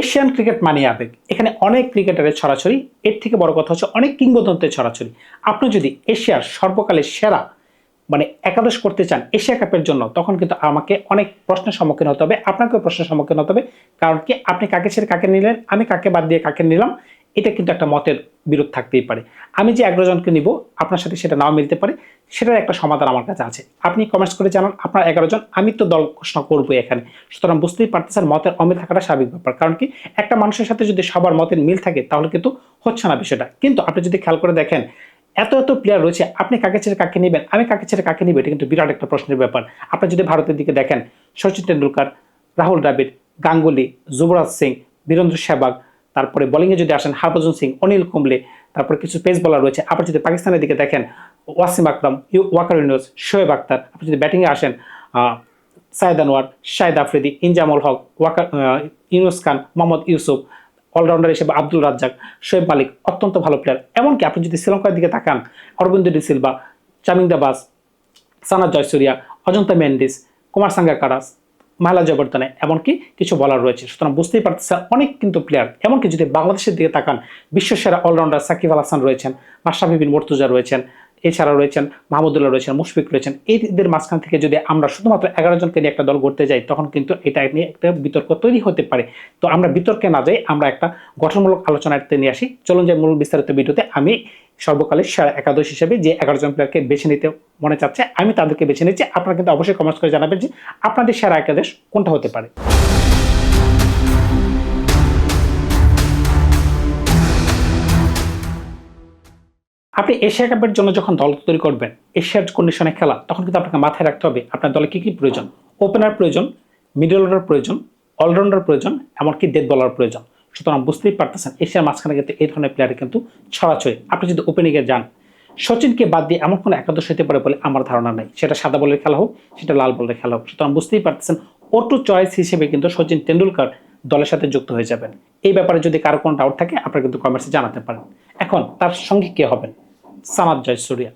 Asian cricket মানে আবেগ এখানে অনেক ক্রিকেটারের ছড়াছড়ি। এর থেকে বড় কথা হচ্ছে অনেক কিংবদন্তের ছড়াছড়ি। আপনি যদি এশিয়ার সর্বকালের সেরা মানে একাদশ করতে চান এশিয়া কাপের জন্য, তখন কিন্তু আমাকে অনেক প্রশ্নের সম্মুখীন হতে হবে, আপনাকেও প্রশ্নের সম্মুখীন হতে হবে। কারণ কি, আপনি কাকে ছেড়ে কাকে নিলেন, আমি কাকে বাদ দিয়ে কাকে নিলাম এটা কিন্তু একটা মতের বিরোধ থাকতেই পারে। আমি যে এগারো জনকে নিব, আপনার সাথে সেটা নাও মিলতে পারে, সেটার একটা সমাধান আমার কাছে আছে। আপনি কমেন্টস করে জানান, আপনার এগারো জন, আমি তো দল ঘোষণা করব এখানে। সুতরাং বুঝতেই পারতেছেন মতের অমিল থাকাটা স্বাভাবিক ব্যাপার। কারণ কি, একটা মানুষের সাথে যদি সবার মতের মিল থাকে, তাহলে কিন্তু হচ্ছে না বিষয়টা। কিন্তু আপনি যদি খেয়াল করে দেখেন, এত এত প্লেয়ার রয়েছে, আপনি কাকে ছেড়ে কাকে নেবেন? আমি কাকে ছেড়ে কাকে নিব? এটা কিন্তু বিরাট একটা প্রশ্নের ব্যাপার। আপনি যদি ভারতের দিকে দেখেন সচিন তেন্ডুলকার, রাহুল দ্রাবিড়, গাঙ্গুলি, যুবরাজ সিং, বীরেন্দ্র সেহবাগ তারপরে বোলিংয়ে যদি আসেন হরভজন সিং, অনিল কুম্বলে, তারপরে কিছু পেস বলার রয়েছে। আবার যদি পাকিস্তানের দিকে দেখেন, ওয়াসিম আকরাম ইউ ওয়াকার ইউনুস, শোয়েব আক্তার আপনি যদি ব্যাটিংয়ে আসেন সাইদ আনোয়ার শাহিদ আফ্রিদি, ইনজামুল হক ওয়াকার ইউনুস খান, মোহাম্মদ ইউসুফ, অলরাউন্ডার হিসেবে আব্দুল রাজ্জাক, শোয়েব মালিক অত্যন্ত ভালো প্লেয়ার এমনকি আপনি যদি শ্রীলঙ্কার দিকে তাকান, অরবিন্দ ডি সিলভা, চামিন্দা বাস সানাদ জয়সুরিয়া, অজন্তা মেন্ডিস, কুমার সাঙ্গা কারাস মাহলা জবর্তনে এমনকি কিছু বলার রয়েছে। সুতরাং বুঝতেই পারতেছেন অনেক কিন্তু প্লেয়ার এমনকি যদি বাংলাদেশের দিকে তাকান, বিশ্বসেরা অলরাউন্ডার সাকিব আল হাসান রয়েছেন, মাশরাফি বিন মর্তুজা রয়েছেন এছাড়া রয়েছেন মাহমুদুল্লাহ রয়েছেন, মুশফিক রয়েছেন। এইদের মাঝখান থেকে যদি আমরা শুধুমাত্র এগারো জনকে নিয়ে একটা দল গড়তে যাই, তখন কিন্তু এটা নিয়ে একটা বিতর্ক তৈরি হতে পারে। তো আমরা বিতর্কে না যাই, আমরা একটা গঠনমূলক আলোচনাতে নিয়ে আসি। চলুন যে মূল বিস্তারিত ভিডিওতে। আমি সর্বকালের সেরা একাদশ হিসেবে যে এগারো জন প্লেয়ারকে বেছে নিতে মনে চাচ্ছে, আমি তাদেরকে বেছে নিচ্ছি। আপনারা কিন্তু অবশ্যই কমেন্টস করে জানাবেন যে আপনাদের সেরা একাদশ কোনটা হতে পারে। আপনি এশিয়া কাপের জন্য যখন দল তৈরি করবেন এশিয়ার কন্ডিশনে খেলা, তখন কিন্তু আপনাকে মাথায় রাখতে হবে আপনার দলে কি কি প্রয়োজন। ওপেনার প্রয়োজন মিডল অর্ডার প্রয়োজন অলরাউন্ডার প্রয়োজন, এমনকি ডেথ বলার প্রয়োজন। সুতরাং বুঝতেই পারতেছেন এশিয়ার মাঝখানে কিন্তু এই ধরনের প্লেয়ার কিন্তু ছড়াছড়ি। আপনি যদি ওপেনিংয়ে যান, সচিনকে বাদ দিয়ে এমন কোনো একাদশ হতে পারে বলে আমার ধারণা নেই। সেটা সাদা বলের খেলা হোক, সেটা লাল বলের খেলা হোক। সুতরাং বুঝতেই পারতেছেন ওটু চয়েস হিসেবে কিন্তু সচিন তেন্ডুলকার দলের সাথে যুক্ত হয়ে যাবেন। এই ব্যাপারে যদি কারও কোনো ডাউট থাকে, আপনারা কিন্তু কমেন্টসে জানাতে পারেন। এখন তার সঙ্গে কে হবেন? সামাদ জয়সুরিয়া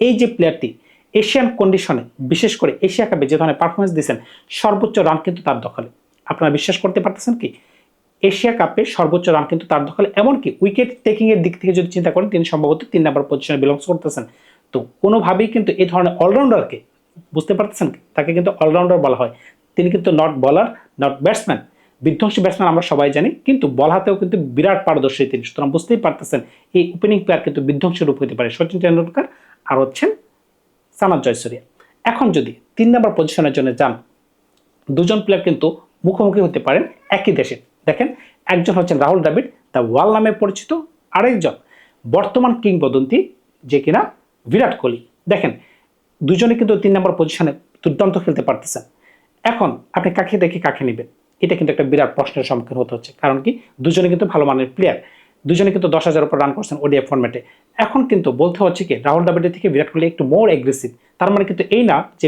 এই যে প্লেয়ারটি এশিয়ান কন্ডিশনে বিশেষ করে এশিয়া কাপে যে ধরনের পারফরমেন্স দিয়েছেন, সর্বোচ্চ রান কিন্তু তার দখলে। আপনারা বিশ্বাস করতে পারতেছেন কি? এশিয়া কাপে সর্বোচ্চ রান কিন্তু তার দখলে, এমনকি উইকেট টেকিং এর দিক থেকে যদি চিন্তা করেন, তিনি সম্ভবত তিন নম্বর পজিশনে বিলংস করতেছেন। তো কোনোভাবেই কিন্তু এই ধরনের অলরাউন্ডারকে বুঝতে পারতেছেন? তাকে কিন্তু অলরাউন্ডার বলা হয়। তিনি কিন্তু নট বলার নট ব্যাটসম্যান বিধ্বংসী ব্যাটসম্যান আমরা সবাই জানি, কিন্তু বল হাতেও কিন্তু বিরাট পারদর্শী তিনি। সুতরাং বুঝতেই পারতেছেন, এই ওপেনিং প্লেয়ার কিন্তু বিধ্বংসী রূপ হতে পারে। সচিন টেন্ডুলকার আর হচ্ছেন সানাদ জয়সুরিয়া। এখন যদি তিন নম্বর পজিশনের জন্য যান, দুজন প্লেয়ার কিন্তু মুখোমুখি হতে পারেন একই দেশে। দেখেন, একজন হচ্ছেন রাহুল দ্রাবিড় দ্য ওয়াল নামে পরিচিত। আরেকজন বর্তমান কিংবদন্তি যে কিনা বিরাট কোহলি। দেখেন, দুজনে কিন্তু তিন নম্বর পজিশনে দুর্দান্ত খেলতে পারতেছেন। এখন আপনি কাকে দেখে কাকে নেবেন? এটা কিন্তু একটা বিরাট প্রশ্নের সম্মুখীন হতে হচ্ছে। কারণ কি? দুজনে কিন্তু ভালো মানের প্লেয়ার দুজনে কিন্তু দশ হাজার উপর রান করছেন ওডিএফ ফর্মেটে এখন কিন্তু বলতে হচ্ছে কি? রাহুল দ্রাবিড়ের থেকে বিরাট কোহলি একটু মোর এগ্রেসিভ তার মানে কিন্তু এই না যে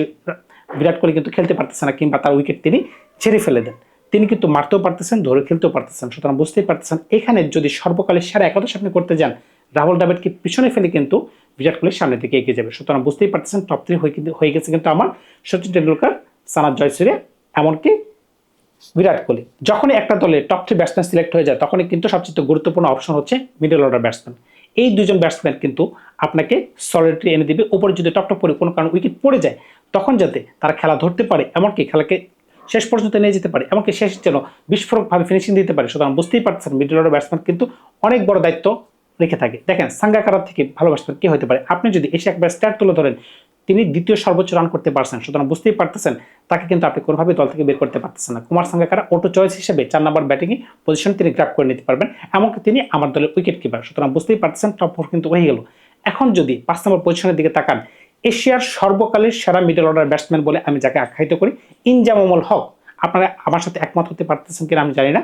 বিরাট কোহলি কিন্তু খেলতে পারতেছে না কিংবা তার উইকেট তিনি ছেড়ে ফেলে দেন। তিনি কিন্তু মারতেও পারতেছেন, ধরে খেলতেও পারতেছেন, সুতরাং বুঝতেই পারতেছেন। এখানে যদি সর্বকালের সেরা একাদশ আপনি করতে যান, রাহুল দ্রাবিড়কে পিছনে ফেলে কিন্তু বিরাট কোহলির সামনে থেকে এগিয়ে যাবে। সুতরাং বুঝতেই পারতেছেন টপ থ্রি হয়ে হয়ে গেছে কিন্তু আমার সচিন টেন্ডুলকার সানাদ জয়সুরিয়া, এমনকি বিরাট কোহলি। যখনই একটা দলে টপ থ্রি ব্যাটসম্যান সিলেক্ট হয়ে যায়, তখনই কিন্তু সবচেয়ে গুরুত্বপূর্ণ অপশন হচ্ছে মিডল অর্ডার ব্যাটসম্যান এই দুজন ব্যাটসম্যান কিন্তু আপনাকে সলিডারি এনে দিবে উপরে যদি টপ টপ করে কোনো কারণে উইকেট পড়ে যায়, তখন যাতে তারা খেলা ধরতে পারে, এমনকি খেলাকে শেষ পর্যন্ত নিয়ে যেতে পারে, এমনকি শেষ যেন বিস্ফোরকভাবে ফিনিশিং দিতে পারে। সুতরাং বুঝতেই পারছেন মিডল অর্ডার ব্যাটসম্যান কিন্তু অনেক বড় দায়িত্ব রেখে থাকে। দেখেন সাঙ্গাকারার থেকে ভালো ব্যাটসম্যান কি হতে পারে? আপনি যদি এসে একবার স্ট্যাট তুলে ধরেন তিনি দ্বিতীয় সর্বোচ্চ রান করতে পারছেন। সুতরাং বুঝতেই পারতেছেন, তাকে কিন্তু আপনি কোনোভাবেই দল থেকে বের করতে পারতেছেন না। কুমার সাঙ্গাকারা অটো চয়েস হিসেবে চার নম্বর ব্যাটিংয়ে পজিশন তিনি গ্রাপ করে নিতে পারবেন, এমনকি তিনি আমার দলের উইকেট কিপার সুতরাং বুঝতেই পারতেছেন টপ ফোর কিন্তু হয়ে গেল। এখন যদি পাঁচ নম্বর পজিশনের দিকে তাকান, এশিয়ার সর্বকালের সেরা মিডল অর্ডার ব্যাটসম্যান বলে আমি যাকে আখ্যায়িত করি ইনজামুল হক। আপনারা আমার সাথে একমত হতে পারতেছেন কিনা আমি জানি না।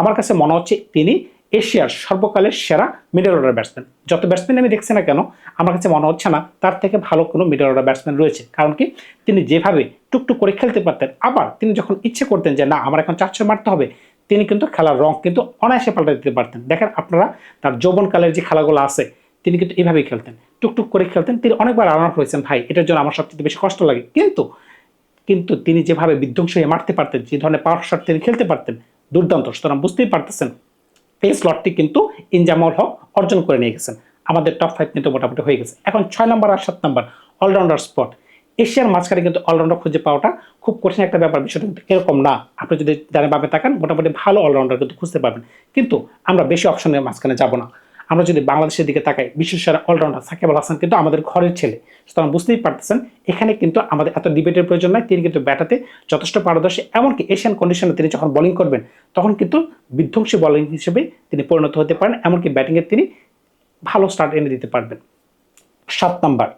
আমার কাছে মনে হচ্ছে তিনি এশিয়ার সর্বকালের সেরা মিডল অর্ডার ব্যাটসম্যান যত ব্যাটসম্যান আমি দেখছি না কেন, আমার কাছে মনে হচ্ছে না তার থেকে ভালো কোনো মিডল অর্ডার ব্যাটসম্যান রয়েছে। কারণ কি, তিনি যেভাবে টুকটুক করে খেলতে পারতেন, আবার তিনি যখন ইচ্ছে করতেন যে, না, আমার এখন চারশো মারতে হবে, তিনি কিন্তু খেলার রং কিন্তু অনায়াসে পাল্টে দিতে পারতেন। দেখেন আপনারা, তার যৌবনকালের যে খেলাগুলো আছে, তিনি কিন্তু এভাবেই খেলতেন। টুকটুক করে খেলতেন। তিনি অনেকবার রান আউট হয়েছেন ভাই, এটার জন্য আমার সবচেয়ে বেশি কষ্ট লাগে। কিন্তু কিন্তু তিনি যেভাবে বিধ্বংস হয়ে মারতে পারতেন, যে ধরনের পাওয়ার শট তিনি খেলতে পারতেন, দুর্দান্ত। সুতরাং বুঝতেই পারতেছেন এই স্লটটি কিন্তু ইনজামল হক অর্জন করে নিয়ে গেছেন। আমাদের টপ ফাইভ কিন্তু মোটামুটি হয়ে গেছে। এখন ছয় নম্বর আর সাত নম্বর অলরাউন্ডার স্পট এশিয়ার মাঝখানে কিন্তু অলরাউন্ডার খুঁজে পাওয়াটা খুব কঠিন একটা ব্যাপার, বিষয়টা কিন্তু এরকম না। আপনি যদি ডানে ভাবে তাকান, মোটামুটি ভালো অলরাউন্ডার কিন্তু খুঁজতে পারবেন। কিন্তু আমরা বেশি অপশনের মাঝখানে যাব না। আমরা যদি বাংলাদেশের দিকে তাকাই, বিশ্বের বিশ্বসেরা অলরাউন্ডার সাকিব আল হাসান কিন্তু আমাদের ঘরের ছেলে। সুতরাং বুঝতেই পারতেছেন, এখানে কিন্তু আমাদের এত ডিবেটের প্রয়োজন নয় তিনি কিন্তু ব্যাটাতে যথেষ্ট পারদর্শী, এমনকি এশিয়ান কন্ডিশনে তিনি যখন বোলিং করবেন, তখন কিন্তু বিধ্বংসী বোলিং হিসেবে তিনি পরিণত হতে পারেন, এমনকি ব্যাটিংয়ে তিনি ভালো স্টার্ট এনে দিতে পারবেন। সাত নাম্বার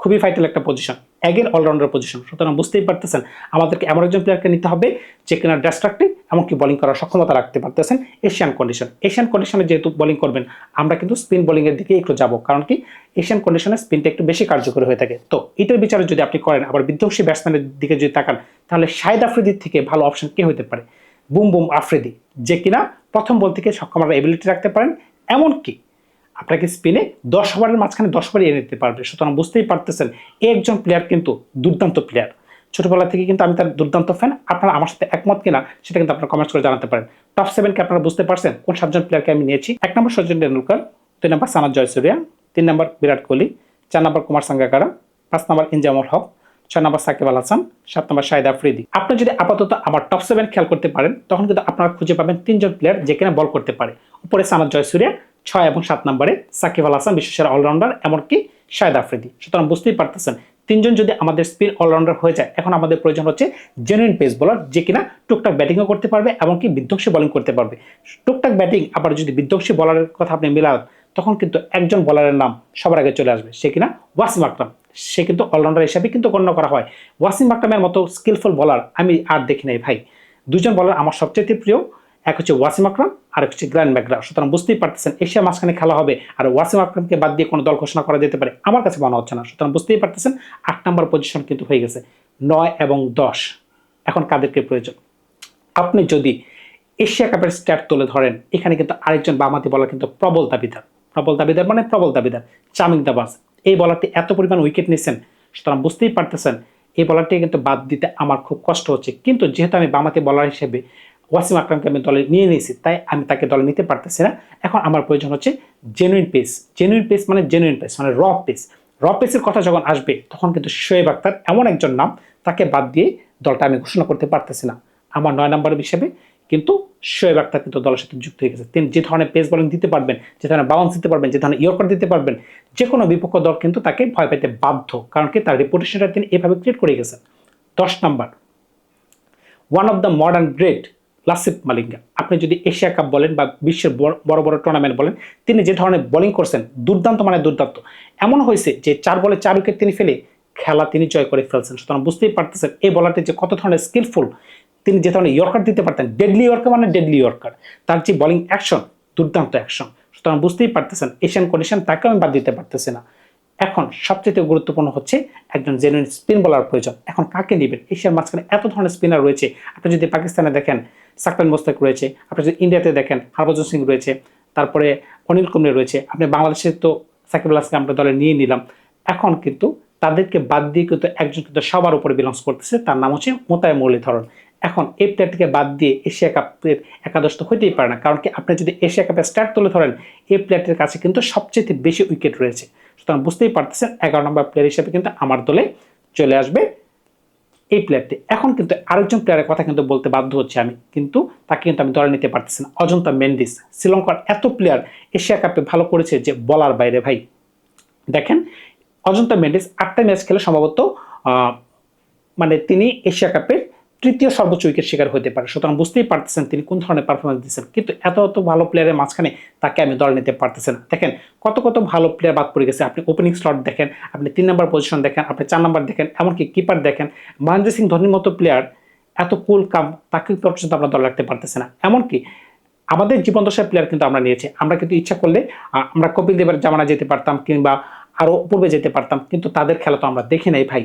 খুবই ফাইটাল একটা পজিশন এগের অলরাউন্ডার পজিশন সুতরাং বুঝতেই পারতেছেন, আমাদেরকে এমন একজন প্লেয়ারকে নিতে হবে যে কিনা ডিস্ট্রাক্টিভ এমনকি বোলিং করার সক্ষমতা রাখতে পারতেছেন এশিয়ান কন্ডিশন এশিয়ান কন্ডিশনে যেহেতু বোলিং করবেন, আমরা কিন্তু স্পিন বোলিংয়ের দিকে একটু যাব। কারণ কি? এশিয়ান কন্ডিশনে স্পিনটা একটু বেশি কার্যকরী হয়ে থাকে। তো এটার বিচারে যদি আপনি করেন, আবার বিধ্বংসী ব্যাটসম্যানের দিকে যদি তাকান, তাহলে শাহিদ আফ্রিদির থেকে ভালো অপশন কে হতে পারে? Boom boom Afridi. যে কিনা প্রথম বল থেকে সক্ষম এবিলিটি রাখতে পারেন। এমনকি আপনাকে স্পিনে দশ ওভারের মাঝখানে দশ ওভারই এনে দিতে পারবে। সুতরাং বুঝতেই পারতেছেন, একজন প্লেয়ার কিন্তু দুর্দান্ত প্লেয়ার ছোটবেলা থেকে কিন্তু আমি তার দুর্দান্ত ফ্যান আপনারা আমার সাথে একমত কিনা সেটা কিন্তু আপনারা কমেন্টস করে জানাতে পারেন। টপ সেভেনকে আপনারা বুঝতে পারছেন, কোন সাতজন প্লেয়ারকে আমি নিয়েছি? এক নম্বর সচিন টেন্ডুলকার দুই নম্বর সানাদ জয়সুরিয়া, তিন নম্বর বিরাট কোহলি, চার নম্বর কুমার সাঙ্গাকারা, পাঁচ নম্বর ইনজামুল হক ছয় নম্বর সাকিব আল হাসান, সাত নম্বর শাহিদ আফ্রিদি। আপনি যদি আপাতত আমার টপ সেভেন খেয়াল করতে পারেন, তখন কিন্তু আপনারা খুঁজে পাবেন তিনজন প্লেয়ার যে কিনা বল করতে পারে। উপরে সানাদ জয়সুরিয়া, ছয় এবং সাত নম্বরে সাকিব আল হাসান বিশ্বসেরা অলরাউন্ডার এমনকি শাহেদ আফ্রিদি। সুতরাং বুঝতেই পারতেছেন, তিনজন যদি আমাদের স্পিন অলরাউন্ডার হয়ে যায়, এখন আমাদের প্রয়োজন হচ্ছে জেনুইন পেস বোলার যে কিনা টুকটাক ব্যাটিংও করতে পারবে এমনকি বিধ্বংসী বোলিং করতে পারবে। টুকটাক ব্যাটিং আবার যদি বিধ্বংসী বলারের কথা আপনি মিলান, তখন কিন্তু একজন বলারের নাম সবার আগে চলে আসবে, সে কিনা ওয়াসিম আকরাম। সে কিন্তু অলরাউন্ডার হিসাবে কিন্তু গণ্য করা হয়। ওয়াসিম আকরামের মতো স্কিলফুল বলার আমি আর দেখি নাই ভাই। দুজন বলার আমার সবচেয়ে প্রিয়, এক হচ্ছে ওয়াসিম আকরাম আর হচ্ছে গ্র্যান্ড ম্যাকগ্রা সুতরাং বুঝতেই পারতেছেন এশিয়া মাঝখানে খেলা হবে আর ওয়াসিম আকরামকে বাদ দিয়ে কোনো দল ঘোষণা করা যেতে পারে আমার কাছে মনে হচ্ছে না। সুতরাং বুঝতেই পারতেছেন, আট নম্বর পজিশন কিন্তু হয়ে গেছে, নয় এবং দশ। এখন কাদেরকে প্রয়োজন? আপনি যদি এশিয়া কাপের স্ট্যাট তুলে ধরেন, এখানে কিন্তু আরেকজন বামাতি বলার কিন্তু প্রবল দাবিদার। প্রবল দাবিদার মানে প্রবল দাবিদার চামিং দাবাস। এই বলারটি এত পরিমাণ উইকেট নিয়েছেন সুতরাং বুঝতেই পারতেছেন, এই বলারটি কিন্তু বাদ দিতে আমার খুব কষ্ট হচ্ছে। কিন্তু যেহেতু আমি বামাতি বলার হিসেবে ওয়াসিম আকরামকে আমি দলে নিয়ে নিয়েছি, তাই আমি তাকে দলে নিতে পারতেছি না। এখন আমার প্রয়োজন হচ্ছে জেনুইন পেস জেনুইন পেস মানে জেনুইন পেস মানে র পেস র পেসের কথা যখন আসবে, তখন কিন্তু শোয়েব আক্তার এমন একজন নাম, তাকে বাদ দিয়ে দলটা আমি ঘোষণা করতে পারতেছি না। আমার নয় নম্বর হিসেবে কিন্তু শোয়েব আক্তার কিন্তু দলের সাথে যুক্ত হয়ে গেছে। তিনি যে ধরনের পেস বোলিং দিতে পারবেন, যে ধরনের বাউন্স দিতে পারবেন, যে ধরনের ইয়র্কার দিতে পারবেন, যে কোনো বিপক্ষ দল কিন্তু তাকে ভয় পেতে বাধ্য। কারণ কি? তার রেপুটেশনটা তিনি এভাবে ক্রিয়েট করে গেছেন। দশ নম্বর। One of the modern great Lasith Malinga আপনি যদি এশিয়া কাপ বলেন বা বিশ্বের বড় বড় টুর্নামেন্ট বলেন, তিনি যে ধরনের বোলিং করছেন, দুর্দান্ত মানে দুর্দান্ত। এমন হয়েছে যে চার বলে চার উইকেট তিনি ফেলে, খেলা তিনি জয় করে ফেলছেন। সুতরাং বুঝতেই পারতেছেন, এই বলারটি যে কত ধরনের স্কিলফুল তিনি যে ধরনের ইয়র্কার দিতে পারতেন ডেডলি ইয়র্কার মানে ডেডলি ইয়র্কার তার যে বোলিং অ্যাকশন দুর্দান্ত অ্যাকশন সুতরাং বুঝতেই পারতেছেন এশিয়ান কন্ডিশন তাকেও আমি বাদ দিতে পারতেছি না। এখন সবচেয়ে গুরুত্বপূর্ণ হচ্ছে একজন জেনুইন স্পিন বলার প্রয়োজন। এখন কাকে নেবেন? এশিয়ার মাঝখানে এত ধরনের স্পিনার রয়েছে। আপনি যদি পাকিস্তানে দেখেন সাকলান মোস্তাক রয়েছে। আপনি যদি ইন্ডিয়াতে দেখেন, হরভজন সিং রয়েছে। তারপরে অনিল কুমড়ে রয়েছে। আপনি বাংলাদেশে তো সাকিব আল হাসানকে আমরা দলে নিয়ে নিলাম। এখন কিন্তু তাদেরকে বাদ দিয়ে কিন্তু একজন কিন্তু সবার উপরে বিলংস করতেছে। তার নাম হচ্ছে মোতায় মুরলীধরন এখন এই প্লেয়ারটিকে বাদ দিয়ে এশিয়া কাপের একাদশ তো হইতেই পারে না। কারণ কি? আপনি যদি এশিয়া কাপের স্টার্ট তুলে ধরেন, এই প্লেয়ারটির কাছে কিন্তু সবচেয়ে বেশি উইকেট রয়েছে। সুতরাং বুঝতেই পারতেছেন, এগারো নম্বর প্লেয়ার হিসেবে কিন্তু আমার দলে চলে আসবে এই প্লেয়ারটি এখন কিন্তু আরেকজন প্লেয়ারের কথা কিন্তু বলতে বাধ্য হচ্ছে আমি, কিন্তু তাকে কিন্তু আমি দলে নিতে পারতেছি না। অজন্তা মেন্ডিস, শ্রীলঙ্কার এত প্লেয়ার এশিয়া কাপে ভালো করেছে যে বলার বাইরে, ভাই। দেখেন, অজন্তা মেন্ডিস আটটা ম্যাচ খেলে সম্ভবত মানে তিনি এশিয়া কাপের তৃতীয় সর্বোচ্চ উইকেট শিকার হতে পারে। সুতরাং বুঝতেই পারতেছেন তিনি কোন ধরনের পারফরমেন্স দিচ্ছেন কিন্তু এত এত ভালো প্লেয়ারের মাঝখানে তাকে আমি দল নিতে পারতেছেন। দেখেন, কত কত ভালো প্লেয়ার বাদ পড়ে গেছে। আপনি ওপেনিং স্লট দেখেন, আপনি তিন নম্বর পজিশন দেখেন, আপনি চার নম্বর দেখেন, এমনকি কিপার দেখেন। মহেন্দ্র সিং ধোনির মতো প্লেয়ার এত কুল কাম তাকে পর্যন্ত আমরা দল রাখতে পারতেছে না। এমনকি আমাদের জীবন দশার প্লেয়ার কিন্তু আমরা নিয়েছি। আমরা কিন্তু ইচ্ছা করলে আমরা কপিল দেবের জামানা যেতে পারতাম কিংবা আরও পূর্বে যেতে পারতাম। কিন্তু তাদের খেলা তো আমরা দেখি নাই ভাই।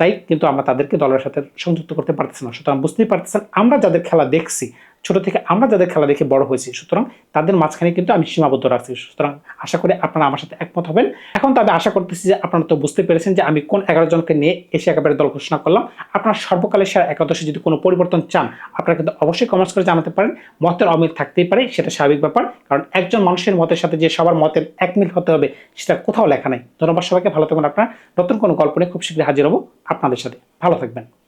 তাই কিন্তু আমরা তাদেরকে দলের সাথে সংযুক্ত করতে পারতেছি না। সুতরাং বুঝতেই পারতেছেন, আমরা যাদের খেলা দেখছি ছোট থেকে আমরা যাদের খেলা দেখে বড় হয়েছি, সুতরাং তাদের মাঝখানে কিন্তু আমি সীমাবদ্ধ রাখছি। সুতরাং আশা করি আপনারা আমার সাথে একমত হবেন। এখন তবে আশা করতেছি যে আপনারা তো বুঝতে পেরেছেন যে আমি কোন এগারো জনকে নিয়ে এশিয়া কাপের দল ঘোষণা করলাম। আপনার সর্বকালের সেরা একাদশে যদি কোনো পরিবর্তন চান, আপনারা কিন্তু অবশ্যই কমেন্টস করে জানাতে পারেন। মতের অমিল থাকতেই পারে, সেটা স্বাভাবিক ব্যাপার। কারণ একজন মানুষের মতের সাথে যে সবার মতের একমিল হতে হবে, সেটা কোথাও লেখা নেই। ধন্যবাদ সবাইকে, ভালো থাকবেন আপনারা। নতুন কোনো গল্প নিয়ে খুব শীঘ্রই হাজির হব আপনাদের সাথে। ভালো থাকবেন।